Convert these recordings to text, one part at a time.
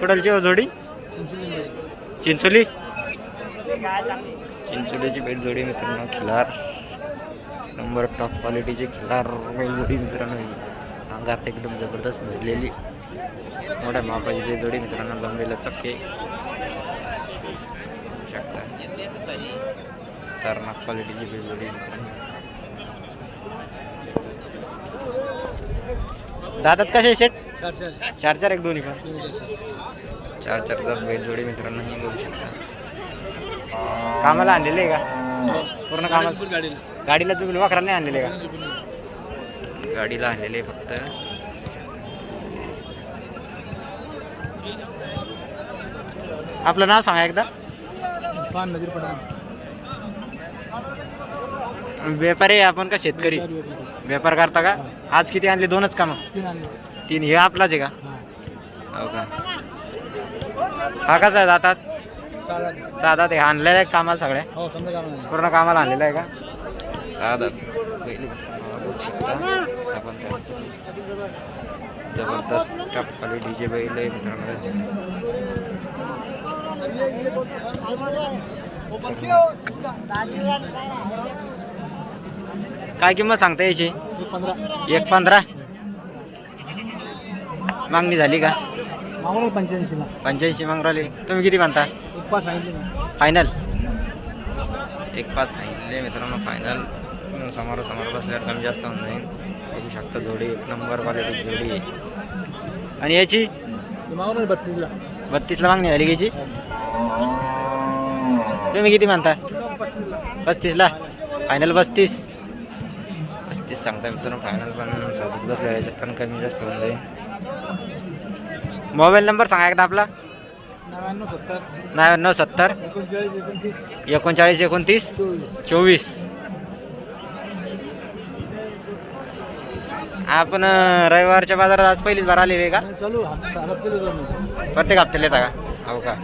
कुठलची जोडी चिंचोली. चिंचोलीची बैल जोडी मित्रांनो खिलार. नंबर टॉप क्वालिटीची खिलार जोडी मित्रांनो अंगात एकदम जबरदस्त भरलेली मोठ्या मापाची बैल जोडी मित्रांनो लंबेला चक्के बघू शकता खतरनाक क्वालिटीची बैल जोडी आहे. मित्रांनो दातात कसे शेट? चार चार एक दोन्ही पण. चार चार जात बैल जोडी मित्रांनो ही बघू शकता. कामाला आणलेले आहे का? पूर्ण कामाला? गाडीला तुम्ही वाकरा नाही आणलेले का? गाडीला आणलेले फक्त. आपलं नाव सांगा एकदा. पडा व्यापारी आहे आपण का शेतकरी? व्यापार करता का? आज किती आणले? दोनच कामं तीन हे आपलाच आहे का? हा. का? हा कसा आहे जातात साधा ते आणलेलं आहे कामाला सगळ्या? हो पूर्ण कामाला आणलेलं आहे का? साधा बैल आपण जबरदस्त टप क्वालिटीचे बैल आहे मित्रांनो. त्यांचे. काय किंमत सांगता याची? एक पंधरा. मागणी झाली का? पंच्याऐंशीला पंच्याऐंशी मागून राहिली. तुम्ही किती म्हणता फायनल एक पाच सांगितले मित्रांनो फायनल समोरासमोर बसल्यावर कमी जास्त होऊन जाईल. बघू शकता जोडी एक नंबर क्वालिटी जोडी आहे. आणि याची? बत्तीसला बत्तीसला मागणी झाली घ्यायची तुम्ही किती म्हणता पस्तीसला फायनल पस्तीस. पस्तीस सांगता मित्रांनो फायनल पण बसल्या याच्यात पण कमी जास्त होऊन जाईल. मोबाईल नंबर सांगा एकदा आपला. नव्याण्णव सत्तर. नव्याण्णव सत्तर. एकोणचाळीस एकोणतीस. एकोणचाळीस एकोणतीस. चोवीस. आपण रविवारच्या बाजारात आज पहिलीच बार आलेली आहे का? चालू. प्रत्येक हप्त्याला येता का? हो का?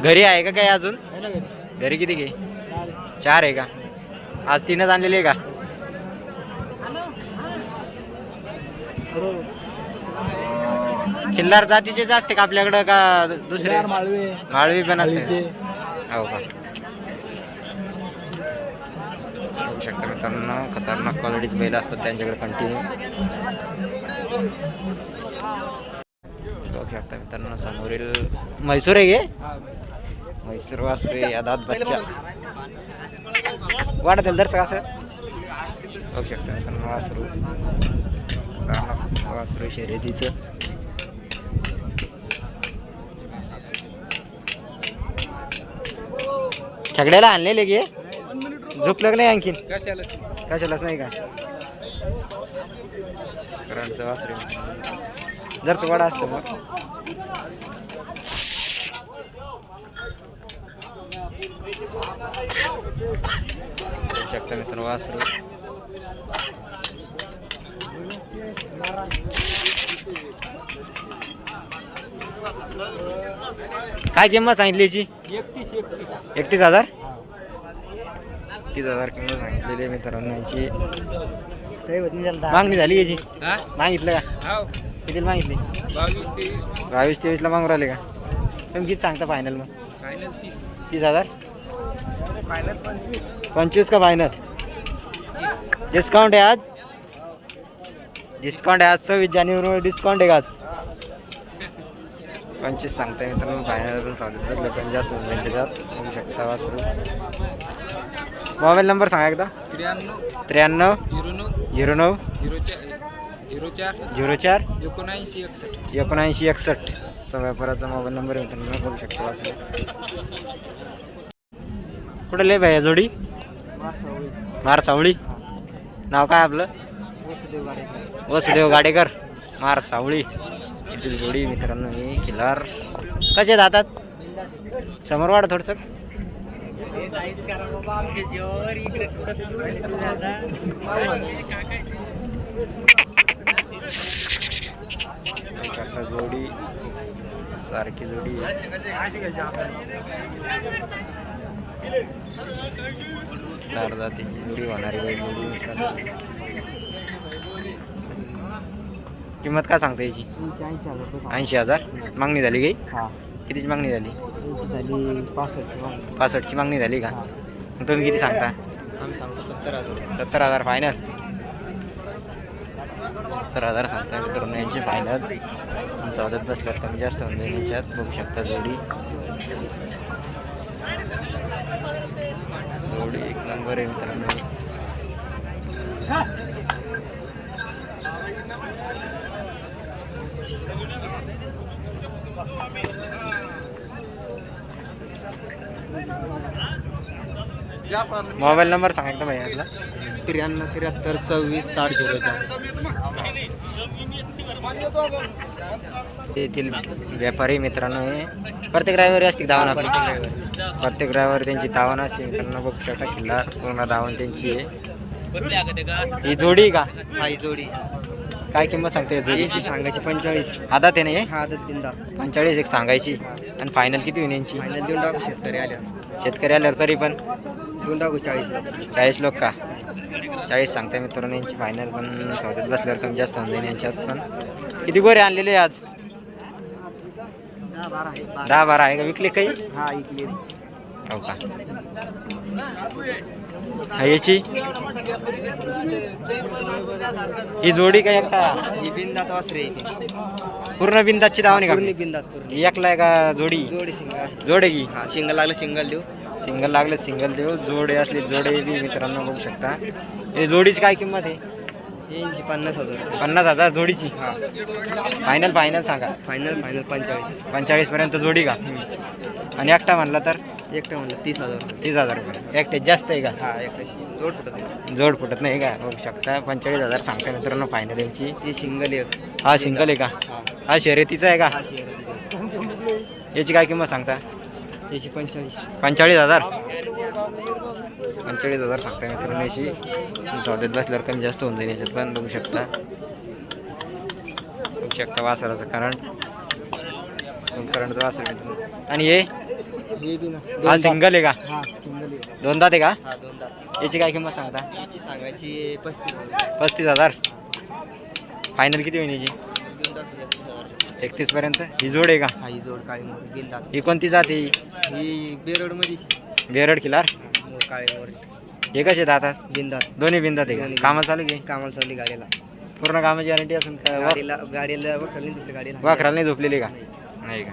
घरी आहे का काय अजून? घरी? किती घे? चार आहे. चार आहे का? आज तीनच आणलेली आहे का? खिल्लार जातीचेच असते का आपल्याकडं का दुसरे? माळवे. माळवी पण असते. हो का? बघू शकता मित्रांनो खतरनाक क्वालिटीचे बैल असतात त्यांच्याकडे कंटिन्यू बघू शकता मित्रांनो समोरील म्हैसूर आहे गे. म्हैसूर वासरे या दात बच्चा. वाटत दर्शक असं? बघू शकता मित्रांनो वासरू. वासरू शर्यतीचं. छगड्याला आणलेले गे झोपलं नाही आणखीन? कशाला? कशालाच नाही का? करांचं वासरे. जर वाडा असतं मग. शकता मित्र वासरू. काय किंमत सांगितली याची? एकतीस एकतीस. एकतीस हजार? तीस हजार किंमत सांगितलेली मित्रांनो याची. मागणी झाली याची? मागितलं का? हो. किती मागितली? बावीस तेवीस. बावीस तेवीसला मागून राहिले का? तुम्ही किती सांगता फायनल मग? फायनल तीस. तीस हजार? फायनल पंचवीस. पंचवीस का फायनल डिस्काउंट आहे आज? डिस्काउंट आहे आज सव्वीस जानेवारी डिस्काउंट आहे का आज. पंचवीस सांगताय मित्रांनो फायनल बदल पण जास्त जाईल त्याच्यात. बघू शकता वासरू मोबाईल नंबर सांगा एकदा. त्र्याण्णव. त्र्याण्णव. झिरो नऊ. झिरो नऊ. झिरो चार झिरो चार. झिरो चार. एकोणऐंशी एकसष्ट. एकोणऐंशी एकसष्ट. व्यापाराचा मोबाईल नंबर आहे मित्रांनो बघू शकता वासरू कुठं लय भाई जोडी? मार सावळी नाव काय आपलं? वसुदेव गाडेकर मार सावळी. येथील जोडी मित्रांनो मी खिलार कसे जातात? समोर वाढ थोडस. जोडी सारखी जोडी. आहे. जोडी होणारी जोडी मित्रांनो किंमत काय सांगता याची? ऐंशी हजार रुपये ऐंशी हजार? मागणी झाली काही? हा. कितीची मागणी झाली? झाली पासष्ट पासष्टची मागणी झाली का? मग तुम्ही किती सांगता? आम्ही सांगतो सत्तर हजार. सत्तर हजार फायनल सत्तर हजार सांगता मित्रांनो यांची फायनल चौदात बसल्यावर कमी जास्त होऊन जाईल यांच्यात. बघू शकता जोडी. जोडी एक नंबर आहे मित्रांनो. मोबाईल नंबर सांगा एकदा भैया आपला. त्र्याण्णव त्र्याहत्तर सव्वीस साठ झिरो चार. येथील व्यापारी मित्रांनो हे प्रत्येक ड्रायव्हर असते धावण प्रत्येक ड्रायव्हर त्यांची धावण असते मित्रांनो. बघू शकता किल्ला पूर्ण धावण त्यांची आहे. ही जोडी का? हा ही जोडी काय किंमत सांगते जोडीची? याची सांगायची पंचेचाळीस. आदात आहे ना हे? हा आदत दिंदा पंचेचाळीस एक सांगायची. आणि फायनल किती होईल यांची? फायनल देऊन टाकू शेतकरी आल्या शेतकरी आल्यावर तरी पण. देऊन टाकू चाळीस चाळीस लोक का? चाळीस सांगताय मित्रांनो यांची फायनल पण सौद्यात बसल्यावर कमी जास्त होऊन जाईल यांच्यात पण. किती गोरे आणलेले आज? दहा बारा आहे का? विकले काही? हा इकली हो का? हा, याची? ही जोडी काय एकटा? ही बिंदात वासरे पूर्ण बिंदाची दावणी का? पूर्ण बिंदात पूर्ण. एकला आहे का जोडी? जोडी सिंगल. आहे जोड आहे की? हा सिंगल लागलं सिंगल देऊ. सिंगल लागले सिंगल देऊ. जोडे असली जोडे बी मित्रांनो बघू शकता. हे जोडीची काय किंमत आहे? यांची पन्नास हजार. पन्नास हजार जोडीची? हा. फायनल फायनल सांगा. फायनल फायनल पंचेचाळीस. पंचेचाळीस पर्यंत जोडी का? आणि एकटा म्हणला तर? एकटा म्हणलं तीस हजार. तीस हजार रुपये. एकटे जास्त आहे का? हा एकटाशी जोड फुटत नाही. जोड फुटत नाही का? बघू शकता. पंचेचाळीस हजार सांगता मित्रांनो फायनल यांची. ही सिंगल एक हा सिंगल आहे का? हा. हा शर्यतीचा आहे का? हा शेअर आहे. तिचा. याची काय किंमत सांगता? याची पंचेचाळीस पंचेचाळीस हजार? पंचेचाळीस हजार सांगता मित्रांनो याची चौद्यात बसल्यावर कमी जास्त होऊन जाईल याच्यात पण बघू शकता. बघू शकता वासराचं करंट करंटचं वासर आणि हे. सिंगल आहे का? हा दोन दात आहे का? हा दोन दात. याची काय किंमत सांगता? याची सांगायची पस्तीस हजार. पस्तीस हजार. फायनल किती होईल याची? एकतीस पर्यंत? ही जोड आहे का? हा ही जोड काळी मोठी बिंदात ही कोणती जात ही? बेरोडमध्ये बेरड किलार? काळी मोठी. हे कसे दातात बिंदात. दोन्ही बिंदात आहे दोन्ही का कामाला चालू घे कामाला चालली गाडीला. पूर्ण कामाची गॅरंटी असून वा- गाडीला गाडीला वखरली तुपली गाडीला. वाखराला नाही झोपलेली का? नाही का?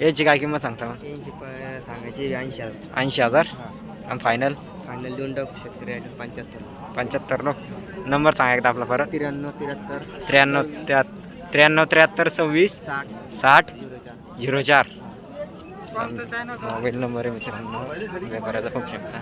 याची काय किंमत सांगता मग? यांची प- सांगायची ऐंशी हजार. ऐंशी हजार? हा. आणि फायनल फायनल देऊन टाकू शेतकरी पंच्याहत्तर. पंच्याहत्तर नो? नंबर सांगा एकदा आपला परत. त्र्याण्णव त्र्याहत्तर. त्र्याण्णव त्या त्र्याण्णव त्र्याहत्तर सव्वीस साठ. झिरो चार. मोबाईल नंबर आहे मित्रांनो. व्यापाराचा बघू शकता.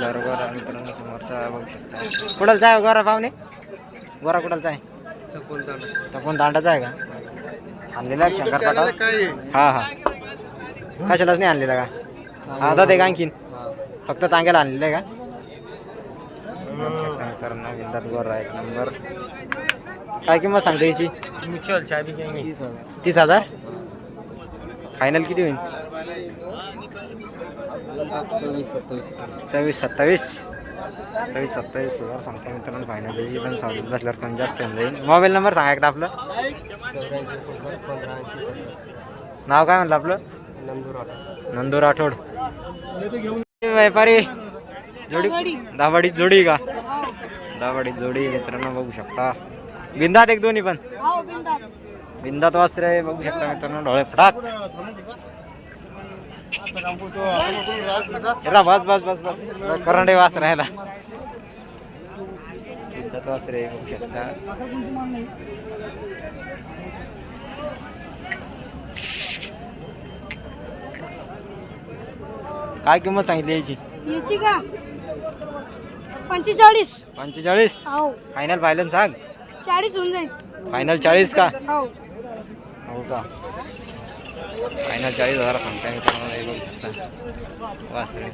जर गोरा मित्रांनो समोरचा बघू शकता. कुठं जाय गोरा पाहुणे? गोरा कुठं जाय तपन दांडाचा आहे का? आणलेला आहे शंकर पाटा हा हा. कशालाच नाही आणलेला का? आता ते का आणखीन फक्त तांग्याला आणलेलं आहे का? मित्रांनो विंदात गोरा एक नंबर. काय किंमत सांगते याची? तीस हजार. तीस हजार? फायनल किती होईल? सव्वीस सत्तावीस. सव्वीस सत्तावीस. हजार सांगता मित्रांनो फायनल याची पण सव्वीस बसल्यावर कमी जास्त होऊन जाईल. मोबाईल नंबर सांगा एकदा आपलं. नाव काय म्हणलं आपलं? नंदू राठोड. व्यापारी. जोडी दाबाडीत जोडी का? दाबाडीत जोडी मित्रांनो बघू शकता. बिंदात एक दोन्ही पण. बिंदात. वास्त्र आहे बघू शकता मित्रांनो डोळे फटाक. बस बस बस बस. करंडे वास राहायला बिंदात वास्त्र बघू शकता. काय किंमत सांगितली याची? याची का? पंचेचाळीस. पंचेचाळीस? हो. फायनल फायनल सांग. चाळीस होऊन जाईल. फायनल चाळीस का? हो. हो का? फायनल चाळीस हजार सांगताय मित्रांनो हे बघू शकता. वास रे.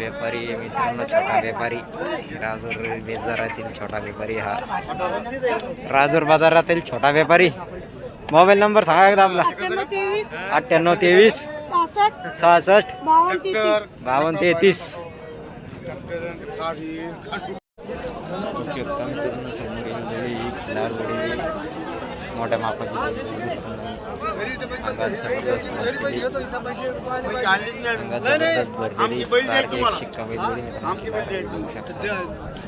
व्यापारी मित्रांनो छोटा व्यापारी. राजूर बाजारातील छोटा व्यापारी हा. राजूर बाजारातील छोटा व्यापारी. मोबाईल नंबर सांगा एकदा आपला. अठ्ठ्याण्णव तेवीस. अठ्ठ्याण्णव तेवीस सहासष्ट सहासष्ट बावन्न तेहतीस बावन्न तेहतीस मोठ्या मापाची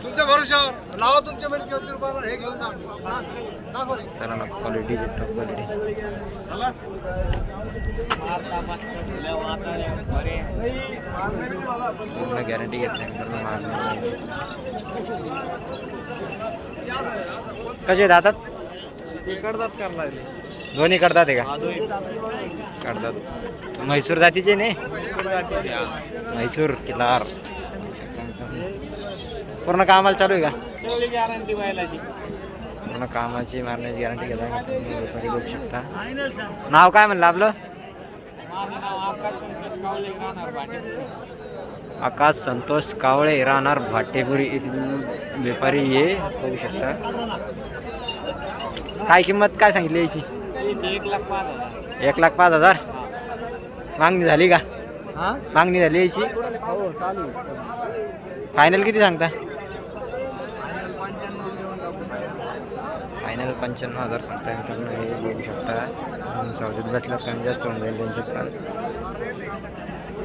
तुमच्या भरोशावर लावा तुमच्या मध्ये किती रुपयाला हे घेऊन जा क्वालिटी टॉप क्वालिटी पूर्ण गॅरंटी घेत मित्रांनो कसे दातात दोन्ही करतात आहे का? करतात. म्हैसूर जातीचे ने? म्हैसूर किलार पूर्ण कामाला चालू आहे का? पूर्ण कामाची मारण्याची गॅरंटी घेता व्यापारी बघू शकता. नाव काय म्हणलं आपलं? आकाश संतोष कावळे राहणार भाटेपुरी येथील व्यापारी. हे बघू शकता. काय किंमत काय सांगितली याची? एक लाख पाच हजार. मागणी झाली का? मागणी झाली याची फायनल किती सांगता? फायनल पंच्याण्णव हजार सांगता मित्रांनो हे बघू शकता. सौदीत बसल्यात कमी जास्त होऊन जाईल त्यांच्यात पण.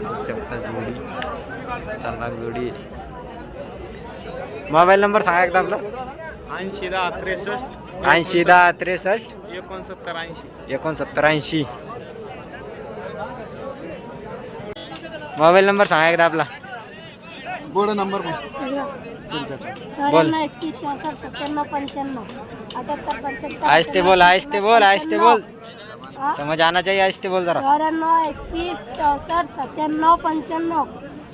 बघू शकता जोडी चार जोडी. मोबाईल नंबर सांगा एकदा आपला. ऐंशी दहा त्रेसष्ट. ऐंशी दहा त्रेसष्ट? एकोणसत्तर ऐंशी. एकोणसत्तर ऐंशी. मोबाईल नंबर सांगा एकदा आपला. गोड नंबर चौऱ्याण्णव एकतीस चौसष्ट सत्त्याण्णव पंच्याण्णव. अठ्याहत्तर पंच्याहत्तर बोल आयस ते बोल आयस ते बोल? समझ आना चाहिए आयस ते बोल जरा. चौऱ्याण्णव एकतीस चौसष्ट सत्त्याण्णव पंच्याण्णव.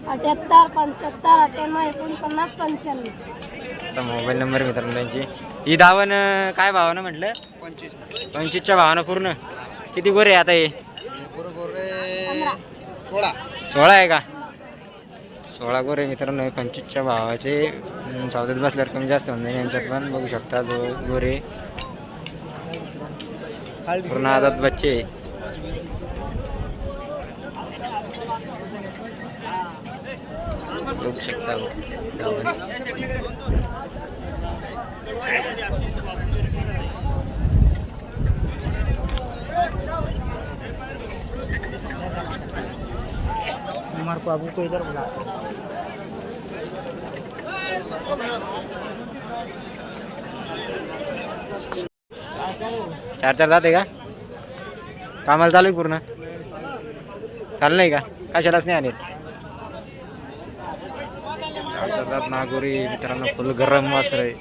अठ्याहत्तर पंच्याहत्तर अठ्ठ्याण्णव एकोणपन्नास पंच्याण्णव. मोबाईल नंबर मित्रांनो त्यांची. ही धावण अं, काय भावानं म्हटलं? पंचवीस पंचवीसच्या भावानं पूर्ण. किती गोरे आता हे? सोळा. सोळा आहे का? सोळा गोरे मित्रांनो. पंचवीसच्या भावाचे अं, सौद्यात बसल्यावर कमी जास्त होऊन जाईल यांच्यात पण. बघू शकता जो गोरे. पूर्ण आदात बच्चे. बघू शकता गावात. चार चार जाते का? कामाला चालू आहे पूर्ण. चाललं नाही का? कशालाच नाही आणेल जात नागोरी मित्रांनो फुल गरम वासर. आहे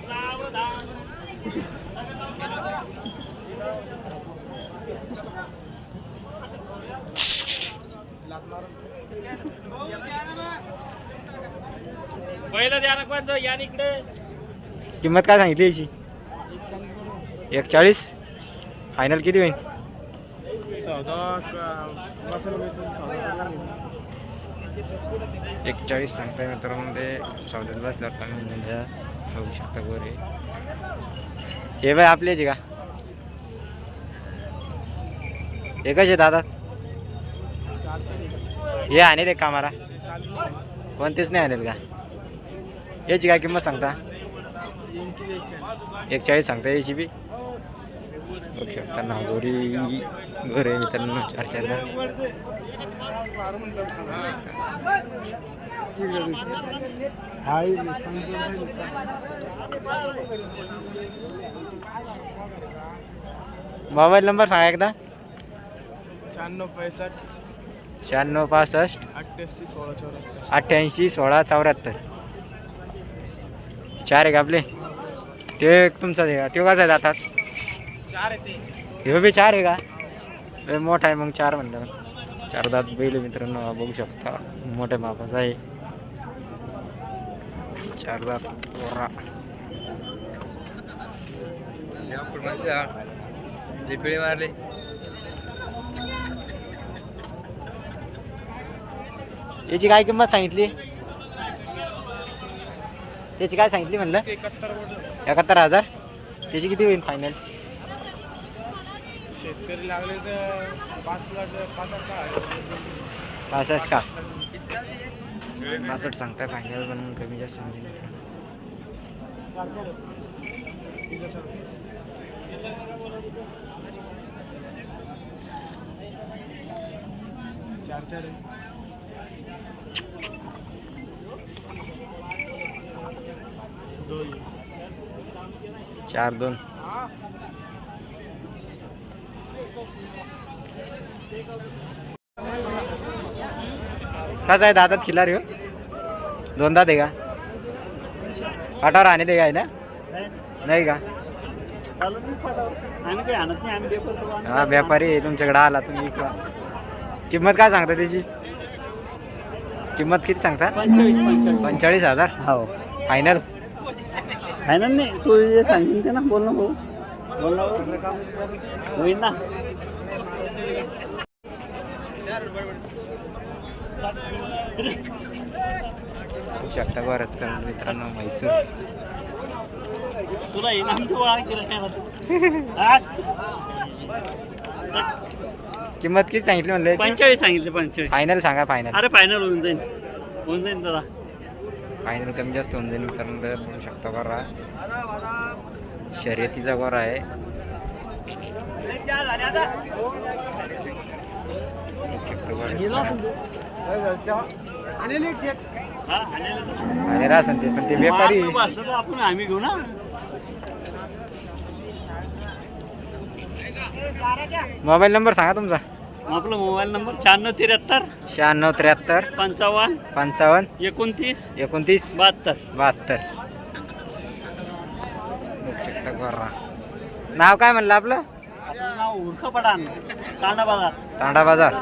किंमत काय सांगितली याची? एक चाळीस फायनल किती होईल? एक चाळीस सांगताय मित्रांनो ते सौद्यात होऊ कमी होऊन शकता गोरे. हे बाय आपल्याचे का? हे कसे दादा. हे आणेल एक कामाला. कोणतेच नाही आणेल का? याची काय किंमत सांगता? एक चाळीस सांगता याची बी? बघू शकता ना गोरी गोरे मित्रांनो चार चार मोबाईल नंबर सांगा एकदा. शहाण्णव पैसष्ट शहाण्णव पासष्ट. अठ्ठ्याऐंशी सोळा चौऱ्याहत्तर. अठ्ठ्याऐंशी सोळा चौऱ्याहत्तर. चार आहे का आपले. ते एक तुमचा आहे का तो कसा आहे जातात चार आहे ते. ह्यो बी चार आहे का? मोठा आहे मग चार म्हणलं. चार दात बैल मित्रांनो बघू शकता. मोठ्या मापाचा आहे. चार दात मारली याची काय किंमत सांगितली? त्याची काय सांगितली म्हणलं? एकाहत्तर हजार. त्याची किती होईल फायनल शेतकरी लागले तर पाच लाख पाच लाख पासष्ट का? पासष्ट सांगताय फायनल पण कमी जास्त चार चार दोन कसा आहे दादात खिलार ह्यो दोनदा दे का पाठावर आणि दे काय ना? नाही का? हा व्यापारी आहे तुमच्याकडे आला तुम्ही इकडं. किंमत काय सांगता त्याची? किंमत किती सांगता? पंचेचाळीस पंचेचाळीस पंचेचाळीस हजार. हो. फायनल फायनल नाही तू जे सांगशील ते ना बोल ना भाऊ. बोल ना भाऊ. होईल ना. शकता बरंच कारण मित्रांनो म्हैसूर. तुला? किंमत किती सांगितली म्हणलं? पंचेचाळीस सांगितले पंचेचाळीस. फायनल सांगा फायनल अरे फायनल होऊन जाईल होऊन जाईल दादा. फायनल कमी जास्त होऊन जाईल मित्रांनो तर बघू शकता बरा. शर्यतीचा गोरा आहे. शकता बरं. आणि रासन ते पण ते व्यापारी. आपण आम्ही घेऊ ना. मोबाईल नंबर सांगा तुमचा. आपला मोबाईल नंबर शहाण्णव त्र्याहत्तर शहाण्णव त्र्याहत्तर पंचावन्न पंचावन्न एकोणतीस एकोणतीस बहात्तर. बहात्तर. बघू शकता गोरा. नाव काय म्हणलं आपलं? नाव उर्ख तांडा बाजार. तांडा बाजार.